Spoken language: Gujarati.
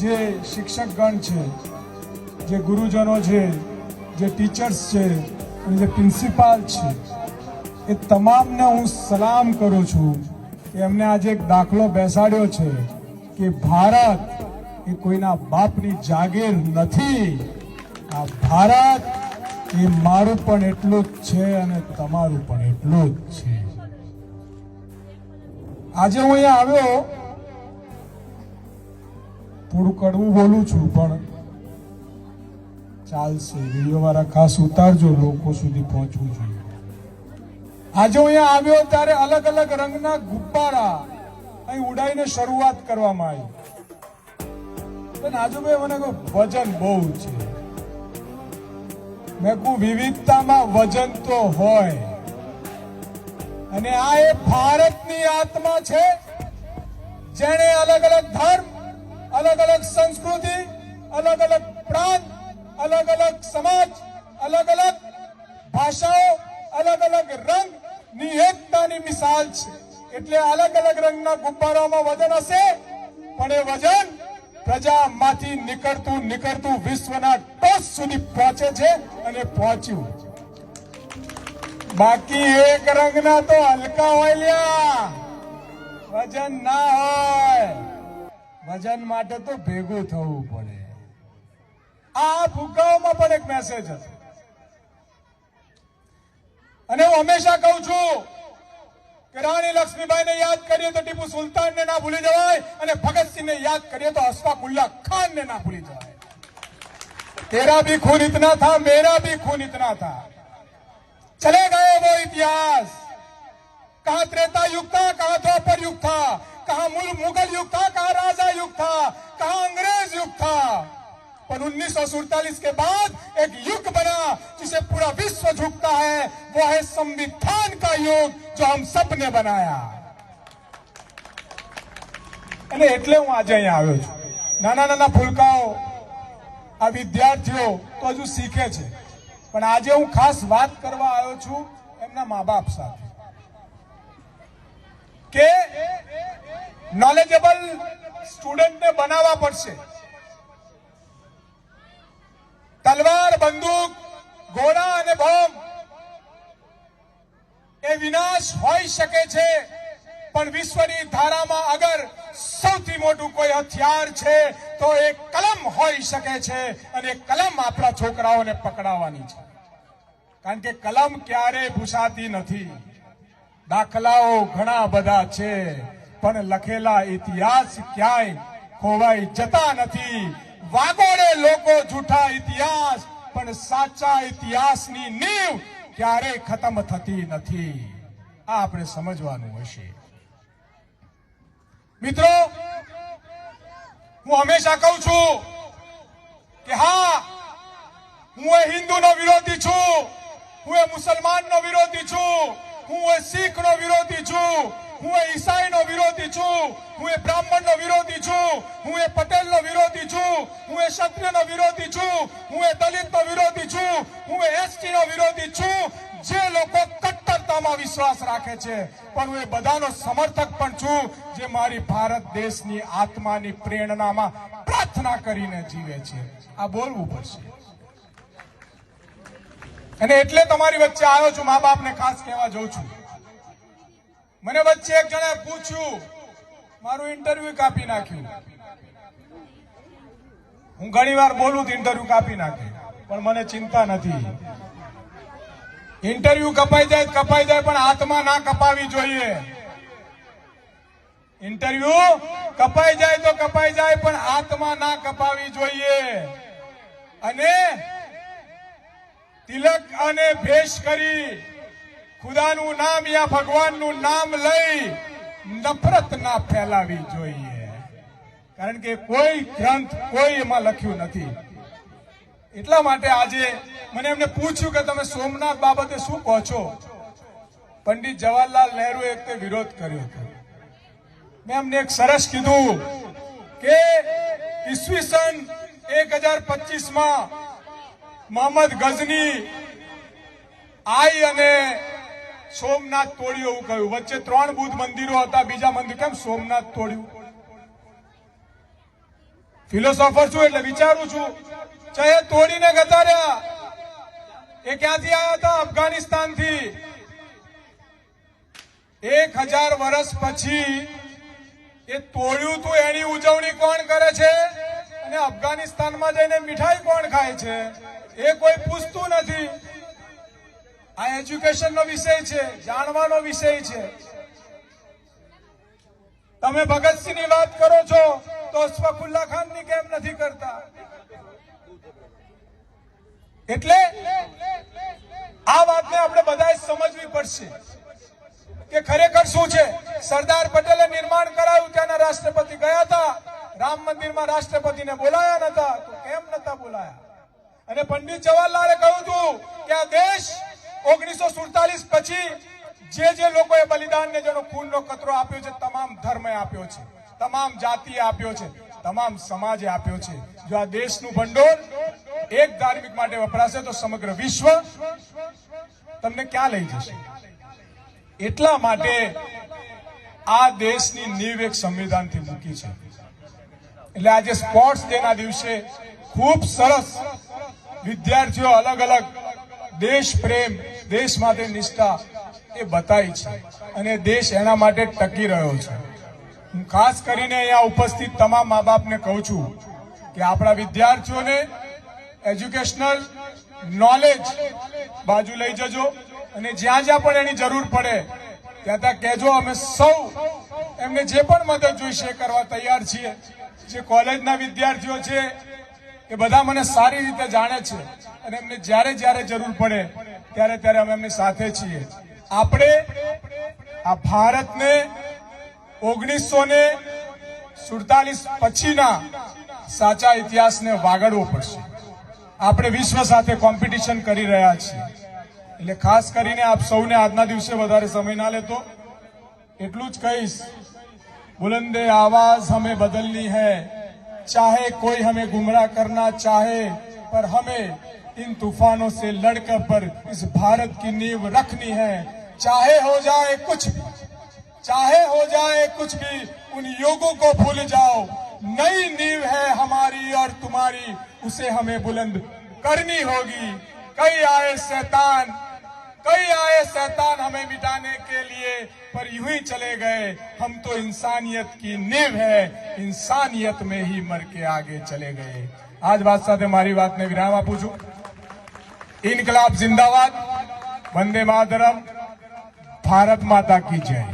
જે શિક્ષકગણ છે, જે ગુરુજનો છે, જે ટીચર્સ છે, અને જે પ્રિન્સિપાલ છે, એ તમામને હું સલામ કરું છું કે એમને આજે એક દાખલો બેસાડ્યો છે કે ભારત એ કોઈના બાપની જાગીર નથી. આ ભારત એ મારું પણ એટલું જ છે અને તમારું પણ એટલું જ છે. આજે હું અહીંયા આવ્યો થોડું કડવું બોલું છું, પણ ચાલશે. વીડિયો વાળા ખાસ ઉતારજો, લોકો સુધી પહોંચવું જોઈએ. આજે હું અહીંયા આવ્યો ત્યારે અલગ અલગ રંગના ગુબ્બારા અહીં ઉડાઈને શરૂઆત કરવામાં આવી. પણ મને કહ્યું વજન બહુ છે. મેં કહું, વિવિધતામાં વજન તો હોય. અને આ એ ભારતની આત્મા છે જેણે અલગ અલગ ધર્મ અલગ અલગ પ્રાંત અલગ અલગ સમાજ અલગ અલગ ભાષાઓ અલગ અલગ રંગની એકતાની મિસાલ છે. એટલે અલગ અલગ રંગના ગુબ્બારામાં વજન હશે, પણ એ વજન પ્રજામાંથી નીકળતું નીકળતું વિશ્વના ટોસ સુધી પહોંચે છે અને પહોંચ્યું. બાકી એક રંગના તો હલકા હોય લ્યા. વજન ના હોય. વજન માટે તો ભેગું થવું પડે. આ ફુગાઓમાં પણ એક મેસેજ હતો અને હું હંમેશા કહું છું કે રાણી લક્ષ્મીબાઈને યાદ કરીએ તો ટીપુ સુલતાનને ના ભૂલી જવાય અને ભગતસિંહને યાદ કરીએ તો અશફાકુલ્લા ખાનને ના ભૂલી જવાય. તેરા ભી ખૂન ઇતના થા, મેરા ભી ખૂન ઇતના થા. ચલે ગયો વો ઇતિહાસ. કહા ત્રેતા યુગ થા કહા દ્વાપર યુગ થા. કહા મુગલ યુગ થા, કહા રાજા યુગ થા. पर उन्नीस के बाद एक युग बना जिसे पूरा विश्व झुकता है वो है संविधान का युग जो हम सब ने बनाया અને એટલે હું આજે અહીંયા આવ્યો છું નાના નાના ફૂલકાઓ આ વિદ્યાર્થીઓ તો હજુ શીખે છે પણ આજે હું ખાસ વાત કરવા આવ્યો છું એમના મા બાપ સાથે કે નોલેજેબલ સ્ટુડન્ટને બનાવવા પડશે તલવાર, બંદૂક, ઘોડા અને બોમ્બ એ વિનાશ હોઈ શકે છે, પણ વિશ્વની ધારામાં અગર સૌથી મોટું કોઈ હથિયાર છે, તો એ કલમ હોઈ શકે છે અને કલમ આપણા છોકરાઓને પકડાવવાની છે. કારણ કે કલમ ક્યારે ભૂસાતી નથી. દાખલાઓ ઘણા બધા છે, પણ લખેલા ઇતિહાસ ક્યાંય ખોવાઈ જતા નથી. વાગોડે લોકો જૂઠા ઇતિહાસ, પણ સાચા ઇતિહાસની નીવ ક્યારેય ખતમ થતી નથી? આ આપણે સમજવાનું હશે. મિત્રો, હું હંમેશા કહું છું કે હા, હું એ હિન્દુનો વિરોધી છું, હું એ મુસલમાનનો વિરોધી છું, હું એ શીખનો વિરોધી છું, હું એ ઈસાઈનો વિરોધી છું, હું એ બ્રાહ્મણનો વિરોધી છું, હું એ વિરોધી હું એ ક્ષત્રિયનો વિરોધી છું, હું એ દલિતનો વિરોધી છું, હું એ એસટીનો વિરોધી છું. જે લોકો કટ્ટરતામાં વિશ્વાસ રાખે છે, પણ હું એ બધાનો સમર્થક પણ છું જે મારી ભારત દેશની આત્માની પ્રેરણામાં પ્રાર્થના કરીને જીવે છે. આ બોલવું પડશે. અને એટલે તમારી વચ્ચે આવ્યો છું મા બાપને ખાસ કહેવા જઉં છું. મને વચ્ચે એક જણે પૂછ્યું, મારું ઇન્ટરવ્યુ કાપી નાખ્યું. હું ઘણી વાર બોલું ઇન્ટરવ્યુ કાપી નાખે, પણ મને ચિંતા નથી. ઇન્ટરવ્યુ કપાઈ જાય કપાઈ જાય, પણ હાથમાં ના કપાવી જોઈએ. ઇન્ટરવ્યુ કપાઈ જાય તો કપાઈ જાય, પણ હાથમાં ના કપાવી જોઈએ. અને તિલક અને ભેષ કરી ખુદાનું નામ યા ભગવાનનું નામ લઈ નફરત ના ફેલાવી જોઈએ. કારણ કે કોઈ ગ્રંથ કોઈ એમાં લખ્યું નથી. એટલા માટે આજે મને એમને પૂછ્યું કે તમે સોમનાથ બાબતે શું કહો છો? પંડિત જવાહરલાલ નહેરુએ એક વિરોધ કર્યો હતો. મેં એમને એક સરસ કીધું કે ઈસવીસન એક હજાર પચીસમાં મોહમ્મદ ગઝની આઈ અને સોમનાથ તોડ્યું એવું કહ્યું. વચ્ચે ત્રણ બુદ્ધ મંદિરો હતા, બીજા મંદિર કેમ સોમનાથ તોડ્યું? ફિલોસોફર છું એટલે વિચારું છું. ચાહે તોડીને જતા રહ્યા એ ક્યાંથી આવ્યા હતા? અફઘાનિસ્તાનથી. એક હજાર વર્ષ પછી એ તોડ્યું તું, એની ઉજવણી કોણ કરે છે? અને અફઘાનિસ્તાનમાં જઈને મીઠાઈ કોણ ખાય છે? એ કોઈ પૂછતું નથી. આ એજ્યુકેશનનો વિષય છે, જાણવાનો વિષય છે. તમે ભગતસિંહની વાત કરો છો. તો સ્વખુલ્લા ખાનની કેમ નથી કરતા? એટલે આ વાતને આપણે બધાએ સમજવી પડશે કે ખરેખર શું છે? સરદાર પટેલે નિર્માણ કરાયું ત્યાંના રાષ્ટ્રપતિ ગયા હતા. રામ મંદિરમાં રાષ્ટ્રપતિને બોલાયા નતા. તો કેમ નતા બોલાયા? અને પંડિત જવાહરલાલે કહ્યું હતું કે આ દેશ ઓગણીસો સુડતાલીસ પછી જે જે લોકોએ બલિદાનને જેનો ખૂનનો કતરો આપ્યો છે, તમામ ધર્મે આપ્યો છે. તમામ જાતિએ આપ્યો છે, તમામ સમાજે આપ્યો છે. જો આ દેશનું ભંડોળ એક ધાર્મિક માટે વપરાશે તો સમગ્ર વિશ્વ તમને ક્યાં લઈ જશે? એટલા માટે આ દેશની નીવ એક સંવિધાનથી મૂકી છે. એટલે આજે સ્પોર્ટ્સ ડેના દિવસે ખૂબ સરસ વિદ્યાર્થીઓ અલગ અલગ દેશ પ્રેમ, દેશ માટે નિષ્ઠા એ બતાવી છે અને દેશ એના માટે ટકી રહ્યો છે. હું ખાસ કરીને અહીંયા ઉપસ્થિત તમામ મા બાપને કહું છું કે આપણા વિદ્યાર્થીઓને એજ્યુકેશનલ નોલેજ બાજુ લઈ જજો અને જ્યાં જ્યાં પણ એની જરૂર પડે, ત્યાં ત્યાં કહેજો, અમે સૌ એમને જે પણ મદદ જોઈશે કરવા તૈયાર છીએ. જે કોલેજના વિદ્યાર્થીઓ છે એ બધા મને સારી રીતે જાણે છે અને એમને જ્યારે જ્યારે જરૂર પડે, ત્યારે ત્યારે અમે એમની સાથે છીએ. આપણે આ ભારતને ઓગણીસો ને સુડતાલીસ પછીના સાચા ઇતિહાસને વાગડવો પડશે આપણે વિશ્વ સાથે કોમ્પિટિશન કરી રહ્યા છીએ એટલે ખાસ કરીને આપ સૌને આજના દિવસે વધારે સમય ના લેતો એટલું જ કહીશ बुलंद आवाज हमें बदलनी है चाहे कोई हमें गुमराह करना चाहे पर हमें इन तूफानों से लड़कर पर इस भारत की नींव रखनी है चाहे हो जाए कुछ भी चाहे हो जाए कुछ भी, उन योगों को भूल जाओ। नई नींव है हमारी और तुम्हारी, उसे हमें बुलंद करनी होगी। कई आए शैतान, कई आए शैतान हमें मिटाने के लिए, पर यूँ ही चले गए। हम तो इंसानियत की नींव है, इंसानियत में ही मर के आगे चले गए। आज बात साथ हमारी बात में विराम आप पूछू? इनकलाब जिंदाबाद। वंदे मातरम। भारत माता की जय।